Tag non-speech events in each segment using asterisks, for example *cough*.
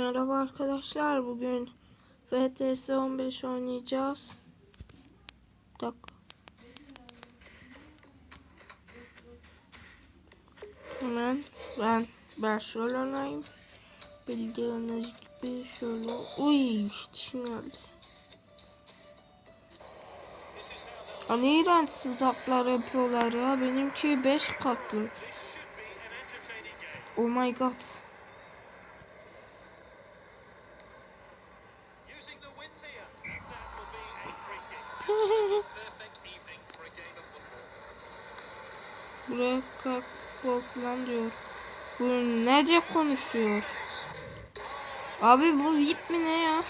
Merhaba arkadaşlar. Bugün FTS 15 oynayacağız. Bir dakika. Hemen ben Barcelona'yım. Bildiğiniz gibi şöyle. Uy şimdi geldi. Hani iğrenç sızaklar yapıyorlar ya. Benimki 5 katlı. Oh my god. Buraya kalk falan diyor. Bu nece konuşuyor? Abi bu VIP mi ne ya?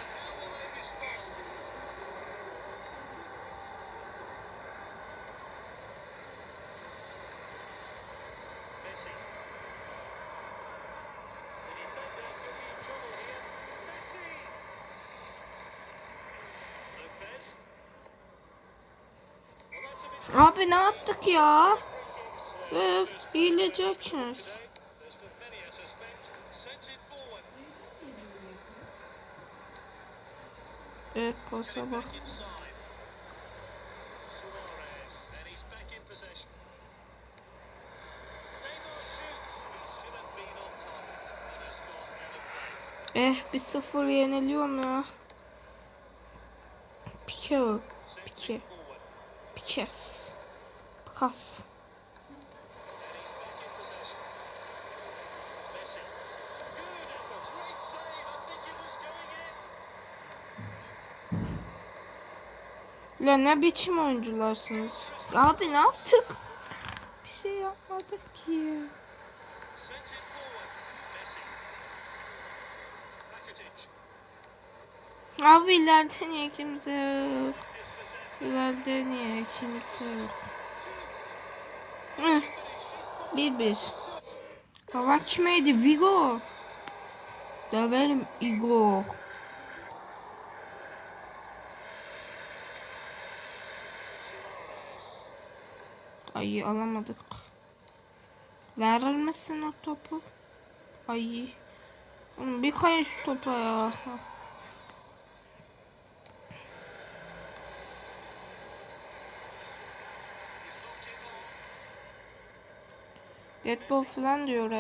Been on top. And has gone out of play. Eh bir sıfır yeniliyorum ya. Pike. Going in. La ne biçim oyuncularsınız? Abi ne yaptık? Bir şey yapmadık ki. Abi ileride niye kimse yok? İleride niye kimse yok? Hıh. Bir bir. Hava kimeydi? Vigo. Döverim Igor. Ay alamadık. Verir misin o topu? Ay. Bir kayın şu topa ya. İt was going in.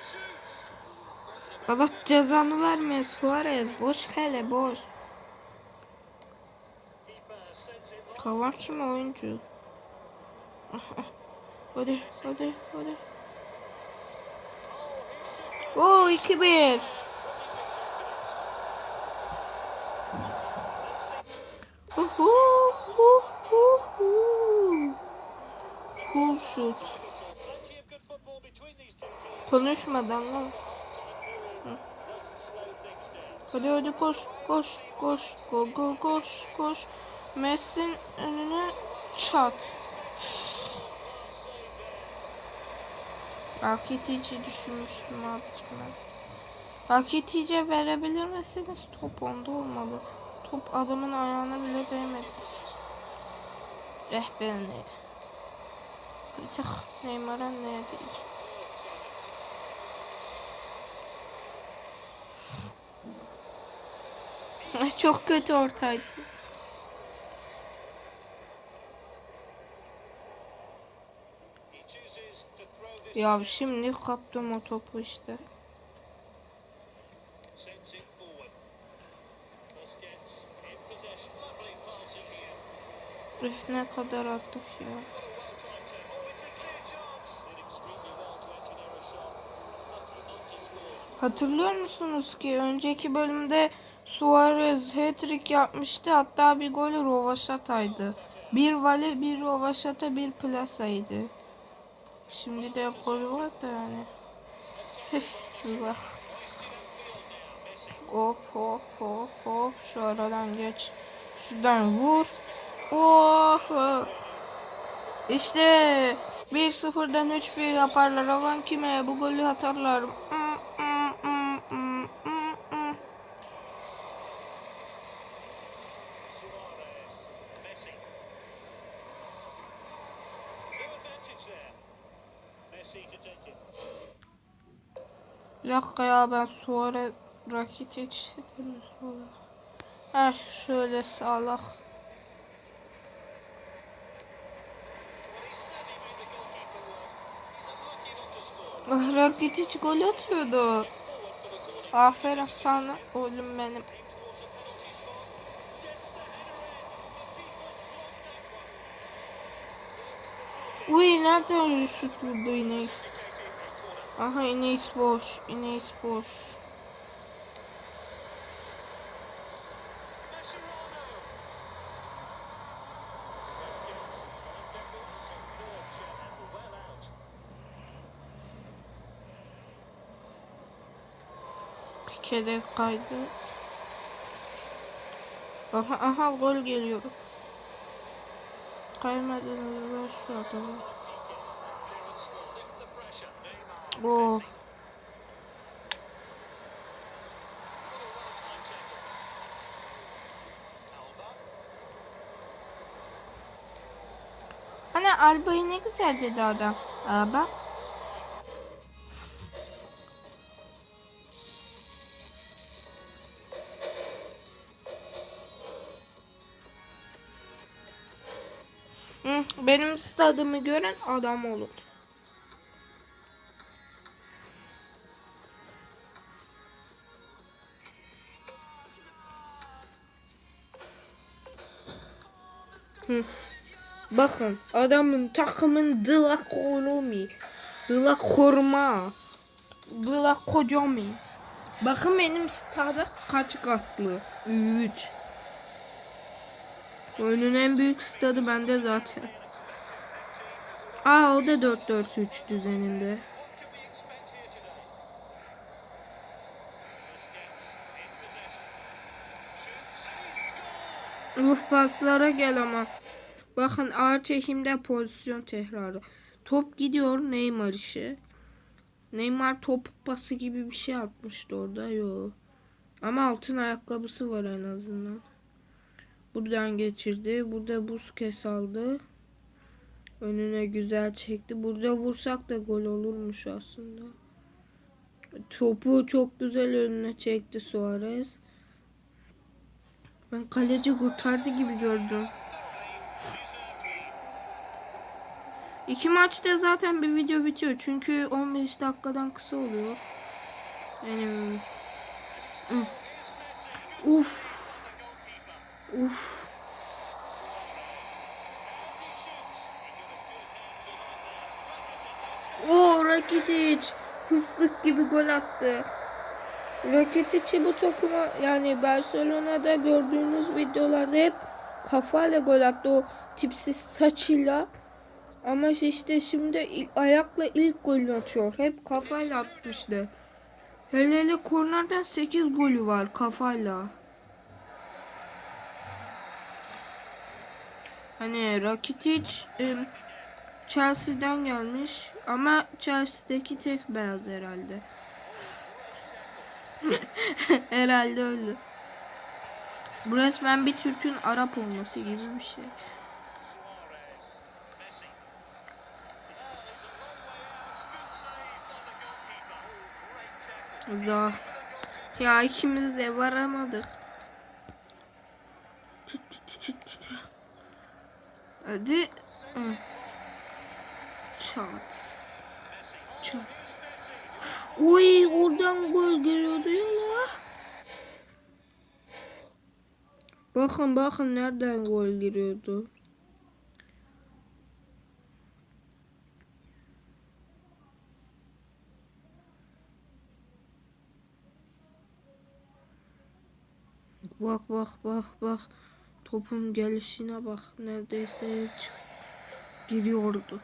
Shoots. Allah cezanı vermeye Suarez. Boş kale boş. Kavan kim oyuncu? *laughs* hadi hadi hadi. Oo 2-1. Teams. Konuşmadan lan. Hadi hadi koş koş koş. Go go koş koş. Messi'nin önüne çat. Rakitici düşünmüştüm abicim ben. Rakitici verebilir misiniz? Top onda olmalı. Top adamın ayağına bile değmedi. Eh be ne. Artık Neymar'a ne diyeceğim. Çok kötü ortaydı. Ya şimdi kaptım o topu işte. Lucky not to score. Hatırlıyor musunuz ki önceki bölümde Suarez hat-trick yapmıştı. Hatta bir golü Rovaşata'ydı. Bir vale, bir Rovaşata, bir plasaydı. Şimdi de golü var da yani. Hop hop hop hop. Şu aradan geç. Şuradan vur. Oha. İşte 1-0'dan 3-1 yaparlar. Aman kime bu golü atarlar. Bir dakika ya ben Suarez Rakitic Ha şöyle salak. Rakitic gol atıyordu. Aferin sana oğlum benim. Uy nereden şut vurdu Enes? Aha Enes boş. Enes boş. Pike'de kaydı. Aha aha gol geliyor. Kaymadan ver şu adamı. Oh. Messi. What a well-timed tackle. Alba. Hani Alba'yı ne güzel dedi adam. Alba. Benim stadımı gören adam olur. Hı. Bakın adamın takımın Dıla Kolomi. Dıla Korma. Dıla Kocomi. Bakın benim stada kaç katlı? 3. Oyunun en büyük stadı bende zaten. Aa o da 4-4-3 düzeninde. Uf paslara gel ama. Bakın ağır çekimde pozisyon tekrarı. Top gidiyor Neymar işi. Neymar topuk pası gibi bir şey yapmıştı orada. Yo. Ama altın ayakkabısı var en azından. Buradan geçirdi. Burada Busquets aldı. Önüne güzel çekti. Burada vursak da gol olurmuş aslında. Topu çok güzel önüne çekti Suarez. Ben kaleci kurtardı gibi gördüm. İki maçta zaten bir video bitiyor. Çünkü 15 dakikadan kısa oluyor. Yani Hı. Uf. Uf. O Rakitic fıstık gibi gol attı. Rakitic'i bu takıma yani Barcelona'da gördüğünüz videolarda hep kafayla gol attı o tipsiz saçıyla. Ama işte şimdi il- ayakla ilk golünü atıyor. Hep kafayla atmıştı. Hele hele kornerden 8 golü var kafayla. Hani Rakitic Chelsea'den gelmiş ama Chelsea'deki tek beyaz herhalde. *laughs* herhalde öyle. Bu resmen bir Türk'ün Arap olması gibi bir şey. Suarez. Messi. Oh, he's a long way out. Good save by the goalkeeper. Great tackle. Za. Ya ikimiz de varamadık. Çıt çıt. Hadi. Çat. Çat. Oy oradan gol geliyordu ya. Bakın bakın nereden gol giriyordu. Bak bak bak bak. Topun gelişine bak. Neredeyse çık giriyordu.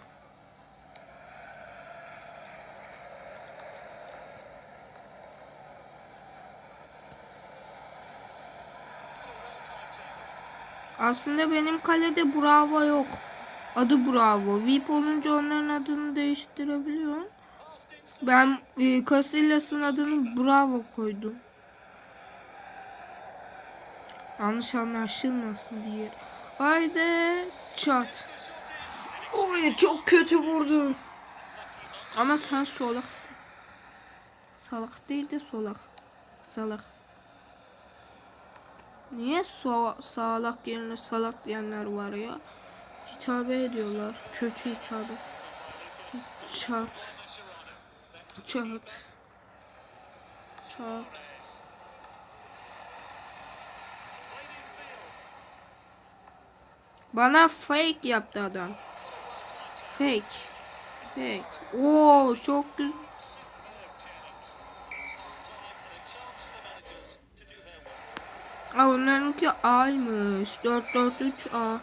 Aslında benim kalede Bravo yok. Adı Bravo. VIP olunca onların adını değiştirebiliyorum. Ben e, Casillas'ın adını Bravo koydum. Yanlış anlaşılmasın diye. Haydi çat. Oy çok kötü vurdum. Ama sen solak. Salak değil de solak. Salak. Niye so sağlak yerine salak diyenler var ya? Hitabe ediyorlar. Kötü hitabe. Çat. Çat. Çat. Bana fake yaptı adam. Fake. Fake. Oo çok güzel. Aa, onlarınki A'ymış. 4-4-3 A.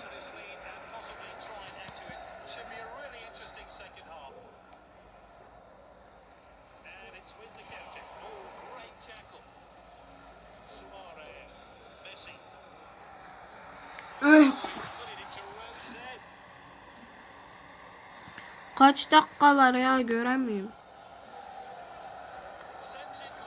kaç dakika var ya göremiyorum. Sends it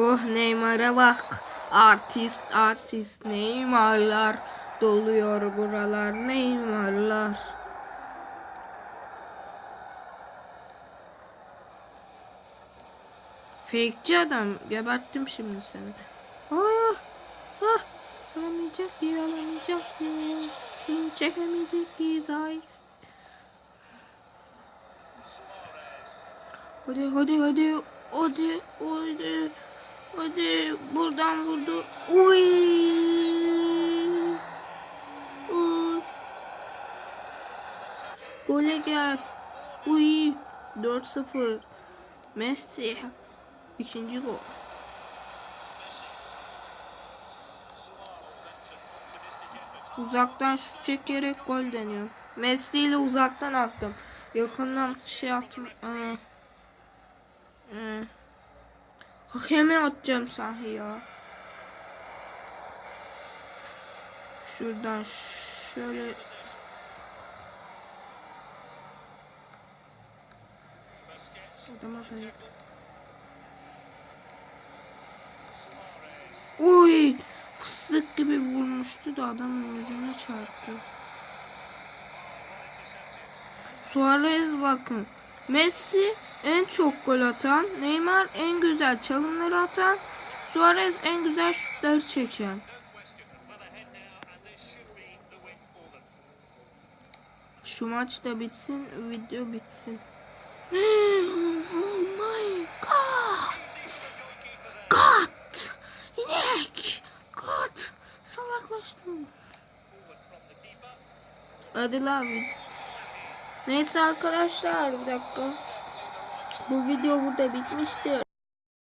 Oh Neymar'a bak. Artist artist Neymar'lar doluyor buralar Neymar'lar. Fake'ci adam geberttim şimdi seni. Ah, ah, alamayacak bir alamayacak. Film çekemeyecek bir zay. Suarez. Hadi hadi hadi hadi hadi hadi buradan vurdu. Uy. Uy. Gole gel. Uy. 4-0. Messi. İkinci gol. Uzaktan şut çekerek gol deniyor. Messi ile uzaktan attım. Yakından şey attım. Ee, ee, hakeme atacağım sahi ya. Şuradan şöyle adama. Suarez. Oy! Fıstık gibi vurmuştu da adamın yüzüne çarptı. Suarez bakın. Messi en çok gol atan, Neymar en güzel çalımları atan, Suarez en güzel şutları çeken. Şu maç da bitsin, video bitsin. *gasps* Oh my god! God! İnek! God! Salaklaştım. Hadi lan. Neyse arkadaşlar bir dakika. Bu video burada bitmiştir.